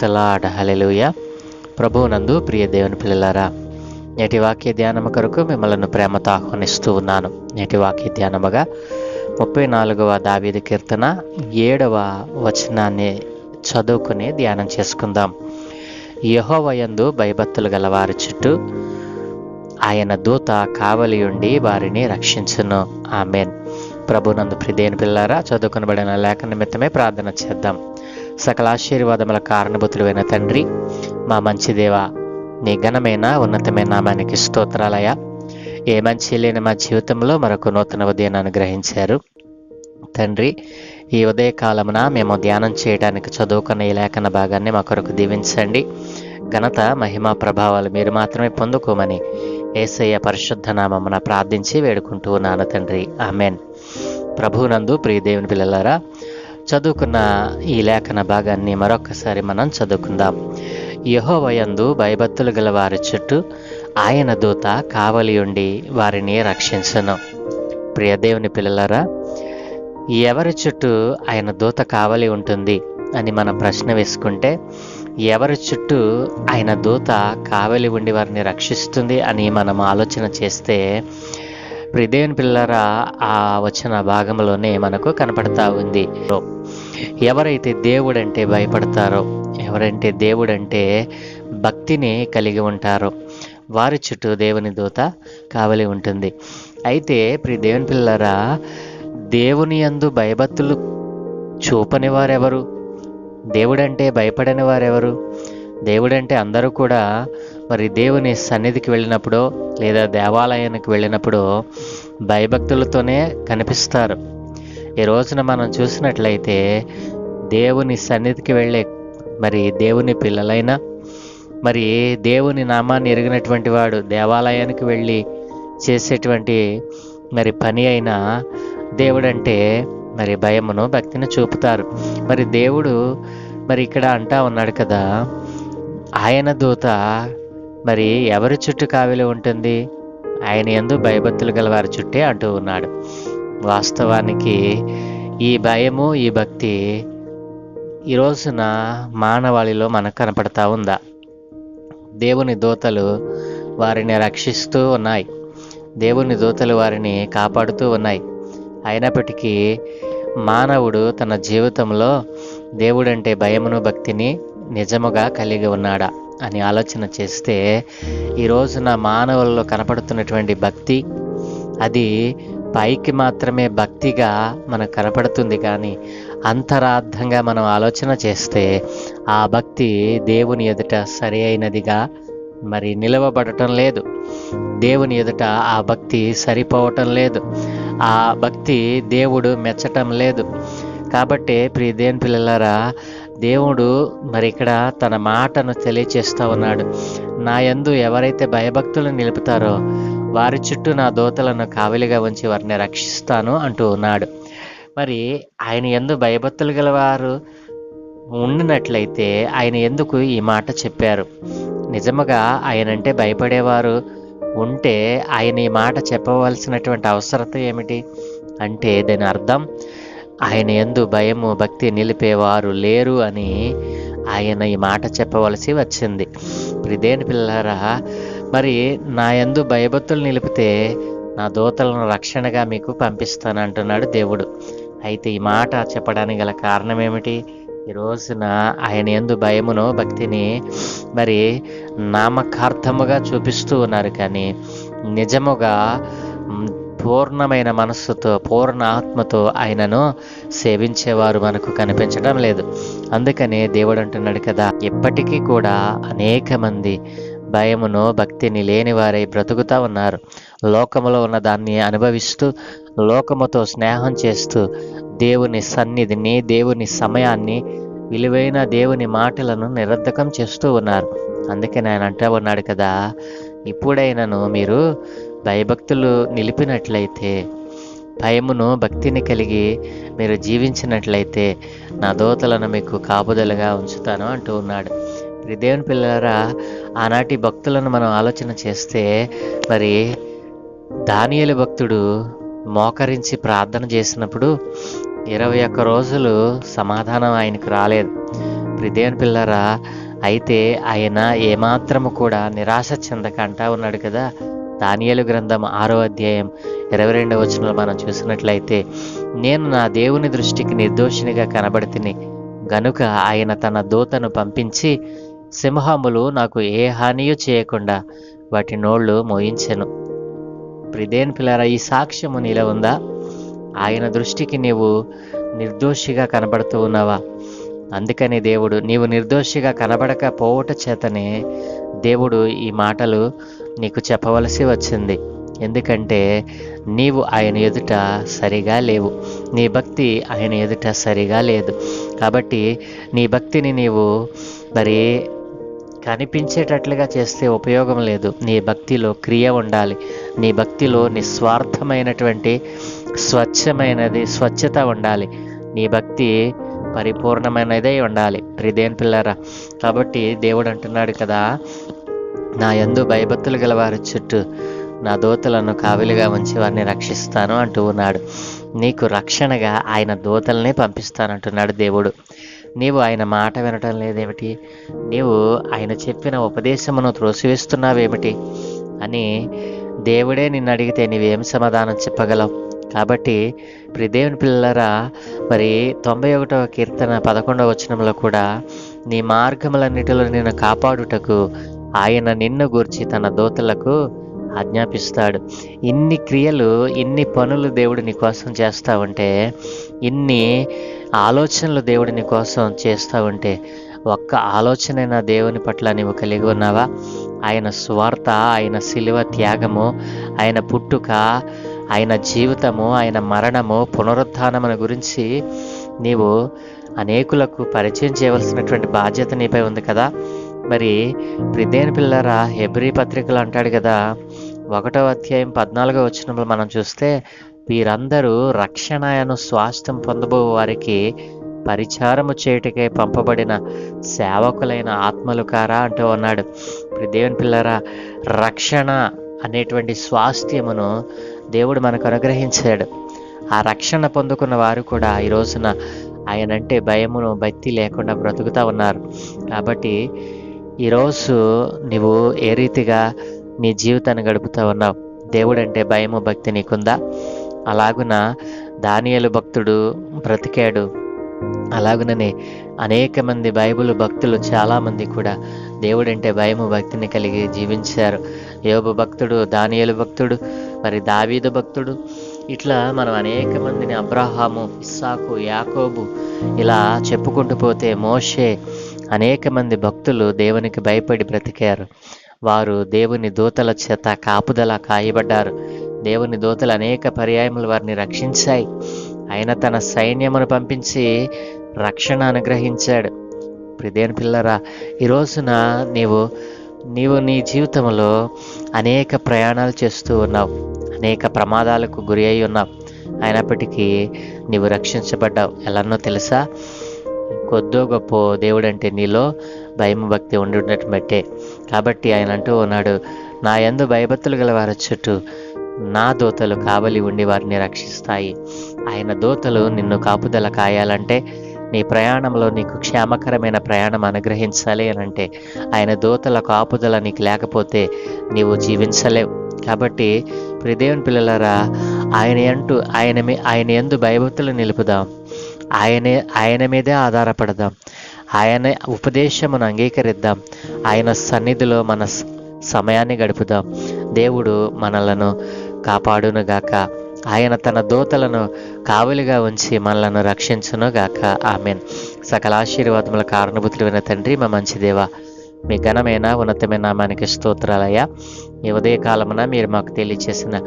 ఇస్తలాడ hallelujah ప్రభువునందు ప్రియ దేవుని పిల్లలారా నేటి వాక్య ధ్యానము కొరకు మిమ్మల్ని ప్రేమతో ఆహ్వానిస్తూ ఉన్నాను. నేటి వాక్య ధ్యానముగా ముప్పై నాలుగవ దావీదు కీర్తన ఏడవ వచనాన్ని చదువుకుని ధ్యానం చేసుకుందాం. యహోవయందు భయభత్తులు గల వారి చుట్టూ ఆయన దూత కావలి ఉండి వారిని రక్షించును. ఆమెన్. ప్రభునందు ప్రిదేని పిల్లారా చదువుకునబడిన లేఖ నిమిత్తమే ప్రార్థన చేద్దాం. సకల ఆశీర్వాదముల తండ్రి మా మంచి దేవ నీ ఘనమైన ఉన్నతమైన నామానికి స్తోత్రాలయ. ఏ మంచి లేని మా జీవితంలో మరొక నూతన ఉదయాన్ని అనుగ్రహించారు తండ్రి ఈ ఉదయకాలమున మేము ధ్యానం చేయడానికి చదువుకున్న ఈ లేఖన భాగాన్ని మా కొరకు దీవించండి. ఘనత మహిమ ప్రభావాలు మీరు మాత్రమే పొందుకోమని ఏసయ్య పరిశుద్ధ నామమున ప్రార్థించి వేడుకుంటూ ఉన్నాను తండ్రి. ఆమెన్. ప్రభునందు ప్రియదేవుని పిల్లలారా చదువుకున్న ఈ లేఖన భాగాన్ని మరొకసారి మనం చదువుకుందాం. యహోవయందు భయభక్తులు గల వారి చుట్టూ ఆయన దూత కావలి ఉండి వారిని రక్షించను. ప్రియదేవుని పిల్లలరా పిల్లలారా ఎవరి చుట్టూ ఆయన దూత కావలి ఉంటుంది అని మనం ప్రశ్న వేసుకుంటే ఎవరి చుట్టూ ఆయన దూత కావలి ఉండి వారిని రక్షిస్తుంది అని మనం ఆలోచన చేస్తే ప్రిదేవుని పిల్లరా ఆ వచ్చిన భాగంలోనే మనకు కనపడతా ఉంది. ఎవరైతే దేవుడంటే భయపడతారో ఎవరంటే దేవుడంటే భక్తిని కలిగి ఉంటారో వారి చుట్టూ దేవుని దూత కావలి ఉంటుంది. అయితే ప్రి దేవుని పిల్లరా దేవుని యందు భయభక్తులు చూపని వారెవరు? దేవుడంటే భయపడని వారెవరు? దేవుడంటే అందరూ కూడా మరి దేవుని సన్నిధికి వెళ్ళినప్పుడు లేదా దేవాలయానికి వెళ్ళినప్పుడు భయభక్తులతోనే కనిపిస్తారు. ఈ రోజున మనం చూసినట్లయితే దేవుని సన్నిధికి వెళ్ళే మరి దేవుని పిల్లలైనా మరి దేవుని నామాన్ని ఎరిగినటువంటి వాడు దేవాలయానికి వెళ్ళి చేసేటువంటి మరి పని అయినా దేవుడంటే మరి భయమును భక్తిని చూపుతారు. మరి దేవుడు మరి ఇక్కడ అంటా ఉన్నాడు కదా ఆయన దూత మరి ఎవరి చుట్టూ కావిలి ఉంటుంది? ఆయన ఎందు భయభక్తులు గల వారి చుట్టే అంటూ ఉన్నాడు. వాస్తవానికి ఈ భయము ఈ భక్తి ఈ రోజున మానవాళిలో మనకు కనపడతా ఉందా? దేవుని దూతలు వారిని రక్షిస్తూ ఉన్నాయి. దేవుని దూతలు వారిని కాపాడుతూ ఉన్నాయి. అయినప్పటికీ మానవుడు తన జీవితంలో దేవుడంటే భయమును భక్తిని నిజముగా కలిగి ఉన్నాడా? అని ఆలోచన చేస్తే ఈ రోజున మానవుల్లో కనపడుతున్నటువంటి భక్తి అది పైకి మాత్రమే భక్తిగా మనకు కనపడుతుంది కానీ అంతరార్థంగా మనం ఆలోచన చేస్తే ఆ భక్తి దేవుని ఎదుట సరి అయినదిగా మరి నిలవబడటం లేదు. దేవుని ఎదుట ఆ భక్తి సరిపోవటం లేదు. ఆ భక్తి దేవుడు మెచ్చటం లేదు. కాబట్టి ప్రియ దేవుని పిల్లలారా దేవుడు మరి ఇక్కడ తన మాటను తెలియచేస్తూ ఉన్నాడు. నా యందు ఎవరైతే భయభక్తులు నిలుపుతారో వారి చుట్టూ నా దోతలను కావలిగా ఉంచి వారిని రక్షిస్తాను అంటూ ఉన్నాడు. మరి ఆయన ఎందు భయభక్తులు గల వారు ఉండినట్లయితే ఆయన ఎందుకు ఈ మాట చెప్పారు? నిజముగా ఆయనంటే భయపడేవారు ఉంటే ఆయన ఈ మాట చెప్పవలసినటువంటి అవసరత ఏమిటి? అంటే దాని అర్థం ఆయన ఎందు భయము భక్తి నిలిపేవారు లేరు అని ఆయన ఈ మాట చెప్పవలసి వచ్చింది. ప్రిదేని పిల్లరా మరి నా ఎందు భయభక్తులు నిలిపితే నా దూతలను రక్షణగా మీకు పంపిస్తాను అంటున్నాడు దేవుడు. అయితే ఈ మాట చెప్పడానికి గల కారణం ఏమిటి ఈ రోజున ఆయన ఎందు భయమును భక్తిని మరి నామకార్థముగా చూపిస్తూ ఉన్నారు కానీ నిజముగా పూర్ణమైన మనస్సుతో పూర్ణ ఆత్మతో ఆయనను సేవించేవారు మనకు కనిపించడం లేదు. అందుకనే దేవుడు అంటున్నాడు కదా ఇప్పటికీ కూడా అనేక మంది భయమును భక్తిని లేని వారై బ్రతుకుతా ఉన్నారు. లోకములో ఉన్న దాన్ని అనుభవిస్తూ లోకముతో స్నేహం చేస్తూ దేవుని సన్నిధిని దేవుని సమయాన్ని విలువైన దేవుని మాటలను నిరర్ధకం చేస్తూ ఉన్నారు. అందుకని ఆయన అంటూ ఉన్నాడు కదా ఇప్పుడైనను మీరు భయభక్తులు నిలిపినట్లయితే భయమును భక్తిని కలిగి మీరు జీవించినట్లయితే నా దోతలను మీకు కాపుదలుగా ఉంచుతాను అంటూ ఉన్నాడు. మరి దేవుని పిల్లరా ఆనాటి భక్తులను మనం ఆలోచన చేస్తే మరి దానియలు భక్తుడు మోకరించి ప్రార్థన చేసినప్పుడు ఇరవై ఒక్క రోజులు సమాధానం ఆయనకు రాలేదు. ప్రిదేవన్ పిల్లరా అయితే ఆయన ఏమాత్రము కూడా నిరాశ చెందక అంటా ఉన్నాడు కదా. దానియలు గ్రంథం ఆరో అధ్యాయం ఇరవై రెండవ వచనంలో మనం చూసినట్లయితే నేను నా దేవుని దృష్టికి నిర్దోషినిగా కనబడితిని. గనుక ఆయన తన దూతను పంపించి సింహములు నాకు ఏ హానియూ చేయకుండా వాటి నోళ్ళు మోయించెను. ప్రిదేన్ పిల్లరా ఈ సాక్ష్యము నీలో ఉందా? ఆయన దృష్టికి నీవు నిర్దోషిగా కనబడుతూ ఉన్నావా? అందుకని దేవుడు నీవు నిర్దోషిగా కనబడకపోవట చేతనే దేవుడు ఈ మాటలు నీకు చెప్పవలసి వచ్చింది. ఎందుకంటే నీవు ఆయన ఎదుట సరిగా లేవు. నీ భక్తి ఆయన ఎదుట సరిగా లేదు. కాబట్టి నీ భక్తిని నీవు మరి కనిపించేటట్లుగా చేస్తే ఉపయోగం లేదు. నీ భక్తిలో క్రియ ఉండాలి. నీ భక్తిలో నిస్వార్థమైనటువంటి స్వచ్ఛమైనది స్వచ్ఛత ఉండాలి. నీ భక్తి పరిపూర్ణమైనదే ఉండాలి. ప్రిదేన్ పిల్లరా కాబట్టి దేవుడు అంటున్నాడు కదా నా యందు భయభక్తులు గలవారి చుట్టూ నా దోతలను కావిలిగా ఉంచి వారిని రక్షిస్తాను అంటూ ఉన్నాడు. నీకు రక్షణగా ఆయన దోతలనే పంపిస్తానంటున్నాడు దేవుడు. నీవు ఆయన మాట వినటం లేదేమిటి? నీవు ఆయన చెప్పిన ఉపదేశమును త్రోసివేస్తున్నావేమిటి? అని దేవుడే నిన్ను అడిగితే నీవేం సమాధానం చెప్పగలవు? కాబట్టి ప్రిదేవుని పిల్లరా మరి తొంభై ఒకటవ కీర్తన పదకొండవ వచనంలో కూడా నీ మార్గములన్నిటిలో నేను కాపాడుటకు ఆయన నిన్ను గూర్చి తన దోతలకు ఆజ్ఞాపిస్తాడు. ఇన్ని క్రియలు ఇన్ని పనులు దేవుడు నీ కోసం చేస్తా ఉంటే ఇన్ని ఆలోచనలు దేవుడు నీ కోసం చేస్తూ ఉంటే ఒక్క ఆలోచనైనా దేవుని పట్ల నీవు కలిగి ఉన్నావా? ఆయన స్వార్థ ఆయన శిలువ త్యాగము ఆయన పుట్టుక ఆయన జీవితము ఆయన మరణము పునరుద్ధానమును గురించి నీవు అనేకులకు పరిచయం చేయవలసినటువంటి బాధ్యత నీపై ఉంది కదా? మరి ప్రిదేని పిల్లరా హెబ్రి పత్రికలు అంటాడు కదా ఒకటో అధ్యాయం పద్నాలుగో వచ్చినప్పుడు మనం చూస్తే వీరందరూ రక్షణను స్వాస్థ్యం పొందబో వారికి పరిచారము చేయుటకై పంపబడిన సేవకులైన ఆత్మలు కారా అంటూ ఉన్నాడు ఇప్పుడు దేవుని పిల్లరా రక్షణ అనేటువంటి స్వాస్థ్యమును దేవుడు మనకు అనుగ్రహించాడు. ఆ రక్షణ పొందుకున్న వారు కూడా ఈ రోజున ఆయనంటే భయమును భక్తి లేకుండా బ్రతుకుతూ ఉన్నారు. కాబట్టి ఈరోజు నువ్వు ఏ రీతిగా నీ జీవితాన్ని గడుపుతూ ఉన్నావు? దేవుడు అంటే భయము భక్తి నీకుందా? అలాగున దానియలు భక్తుడు బ్రతికాడు. అలాగుననే అనేక మంది బైబిల్ భక్తులు చాలామంది కూడా దేవుడంటే భయము భక్తిని కలిగి జీవించారు. యోబు భక్తుడు దానియలు భక్తుడు మరి దావీదు భక్తుడు. ఇట్లా మనం అనేక మందిని అబ్రహాము ఇస్సాకు యాకోబు ఇలా చెప్పుకుంటూ పోతే మోషే అనేక మంది భక్తులు దేవునికి భయపడి బ్రతికారు. వారు దేవుని దూతల చేత కాపుదల కాయబడ్డారు. దేవుని దూతలు అనేక పర్యాయములు వారిని రక్షించాయి. ఆయన తన సైన్యమును పంపించి రక్షణ అనుగ్రహించాడు. ప్రిదేని పిల్లరా ఈరోజున నీవు నీవు నీ జీవితంలో అనేక ప్రయాణాలు చేస్తూ ఉన్నావు. అనేక ప్రమాదాలకు గురి అయి ఉన్నావు. అయినప్పటికీ నీవు రక్షించబడ్డావు. ఎలానో తెలుసా? కొద్దో గొప్ప దేవుడంటే నీలో భయం భక్తి ఉండి ఉండటం బట్టే. కాబట్టి ఆయన అంటూ ఉన్నాడు నా ఎందు భయభక్తులు గల వారి చుట్టూ నా దోతలు కావలి ఉండి వారిని రక్షిస్తాయి. ఆయన దోతలు నిన్ను కాపుదల కాయాలంటే నీ ప్రయాణంలో నీకు క్షేమకరమైన ప్రయాణం అనుగ్రహించాలి అని అంటే ఆయన దోతల కాపుదల నీకు లేకపోతే నీవు జీవించలేవు. కాబట్టి ప్రిదేవుని పిల్లలారా ఆయన అంటూ ఆయన మీ ఆయన ఎందు భయభక్తులు నిలుపుదాం. ఆయనే ఆయన మీదే ఆధారపడదాం. ఆయన ఉపదేశమును అంగీకరిద్దాం. ఆయన సన్నిధిలో మన సమయాన్ని గడుపుదాం. దేవుడు మనలను కాపాడునుగాక. ఆయన తన దూతలను కావలిగా ఉంచి మనలను రక్షించునుగాక. ఆమెన్. సకల ఆశీర్వాదముల కారణభూతులైన తండ్రి మా మంచి దేవ మీ ఘనమైన ఉన్నతమైన నామానికి స్తోత్రాలయ్యా. ఈ ఉదయకాలమున మీరు మాకు తెలియచేసిన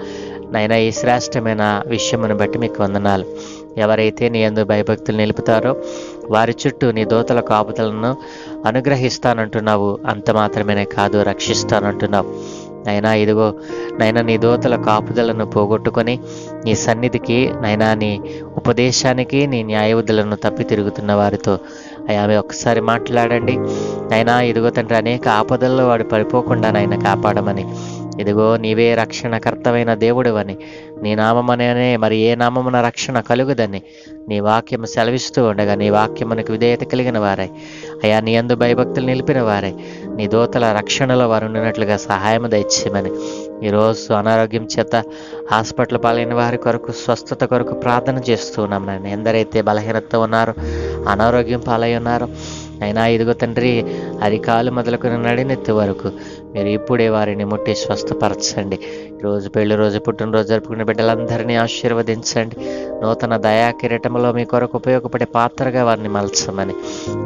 నైనా ఈ శ్రేష్టమైన విషయమును బట్టి మీకు వందనాలు. ఎవరైతే నీ అందు భయభక్తులు నిలుపుతారో వారి చుట్టూ నీ దోతల కాపుతలను అనుగ్రహిస్తానంటున్నావు. అంత మాత్రమేనే కాదు రక్షిస్తానంటున్నావు. నైనా ఇదిగో నైనా నీ దోతల కాపుదలను పోగొట్టుకొని నీ సన్నిధికి నైనా నీ ఉపదేశానికి నీ న్యాయబుద్ధులను తప్పి తిరుగుతున్న వారితో ఆమె ఒక్కసారి మాట్లాడండి. నైనా ఇదిగో తండ్రి అనేక ఆపదల్లో వాడు పడిపోకుండా నైనా కాపాడమని. ఇదిగో నీవే రక్షణకర్తమైన దేవుడివని. నీ నామమనే మరి ఏ నామమున రక్షణ కలుగుదని. నీ వాక్యము సెలవిస్తూ ఉండగా నీ వాక్యమునకు విధేయత కలిగిన వారై. అయా నీ అందు భయభక్తులు నిలిపిన వారై. నీ దోతల రక్షణలో వారు ఉన్నట్లుగా సహాయం దయచేయమని. ఈరోజు అనారోగ్యం చేత హాస్పిటల్ పాలైన వారి కొరకు స్వస్థత కొరకు ప్రార్థన చేస్తూ ఉన్నాం నేను ఎందరైతే బలహీనత ఉన్నారో అనారోగ్యం పాలై ఉన్నారో అయినా ఇదిగో తండ్రి అరికాలు మొదలుకొని నడినెత్తి వరకు మీరు ఇప్పుడే వారిని ముట్టి స్వస్థపరచండి. రోజు పెళ్ళి రోజు పుట్టినరోజు జరుపుకునే బిడ్డలందరినీ ఆశీర్వదించండి. నూతన దయా కిరీటంలో మీ కొరకు ఉపయోగపడే పాత్రగా వారిని మలచమని.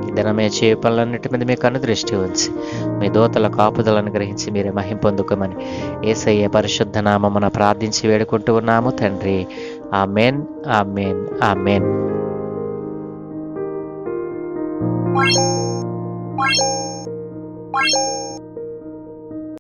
ఈ దినమే చేయ పనులన్నిటి మీద మీకు అనుదృష్టి ఉంచి మీ దోతల కాపుదలను గ్రహించి మీరే మహింపొందుకోమని ఏసయ్య పరిశుద్ధ నామమున ప్రార్థించి వేడుకుంటూ ఉన్నాము తండ్రి. ఆ మెన్ ఆ మెన్